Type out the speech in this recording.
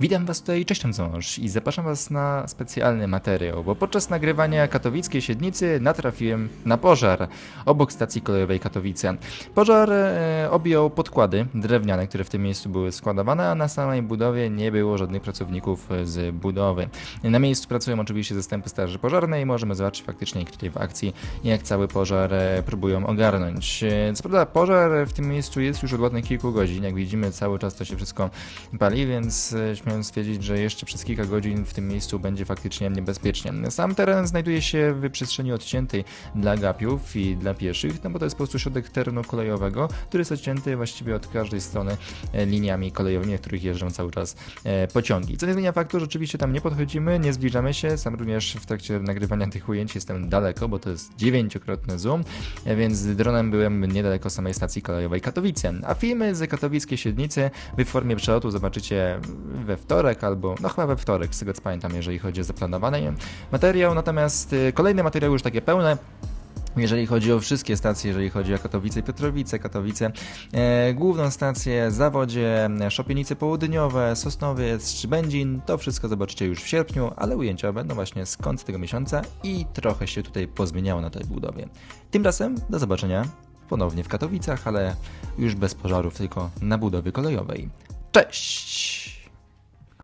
Witam Was tutaj, cześć Ząż i zapraszam Was na specjalny materiał, bo podczas nagrywania katowickiej Siednicy natrafiłem na pożar obok stacji kolejowej Katowice. Pożar e, objął podkłady drewniane, które w tym miejscu były składowane, a na samej budowie nie było żadnych pracowników z budowy. Na miejscu pracują oczywiście zastępy straży pożarnej i możemy zobaczyć faktycznie ich tutaj w akcji, jak cały pożar e, próbują ogarnąć. E, co prawda pożar w tym miejscu jest już od ładnych kilku godzin, jak widzimy cały czas to się wszystko pali, więc e, śmiem stwierdzić, że jeszcze przez kilka godzin w tym miejscu będzie faktycznie niebezpiecznie. Sam teren znajduje się w przestrzeni odciętej dla gapiów i dla pieszych, no bo to jest po prostu środek terenu kolejowego, który jest odcięty właściwie od każdej strony e, liniami kolejowymi, w których jeżdżą cały czas e, pociągi. Co nie zmienia faktu, że oczywiście tam nie podchodzimy, nie zbliżamy się, sam również w trakcie nagrywania tych ujęć jestem daleko, bo to jest dziewięciokrotny zoom, e, więc dronem byłem niedaleko samej stacji kolejowej Katowice. A filmy z katowickiej Siednicy w formie przelotu zobaczycie we wtorek albo, no chyba we wtorek, z tego co pamiętam, jeżeli chodzi o zaplanowany materiał. Natomiast y, kolejny materiał już takie pełne. Jeżeli chodzi o wszystkie stacje, jeżeli chodzi o Katowice, Piotrowice, Katowice, e, główną stację, Zawodzie, Szopienice Południowe, Sosnowiec, Szybędzin, to wszystko zobaczycie już w sierpniu, ale ujęcia będą właśnie z końca tego miesiąca i trochę się tutaj pozmieniało na tej budowie. Tymczasem do zobaczenia ponownie w Katowicach, ale już bez pożarów, tylko na budowie kolejowej. Cześć!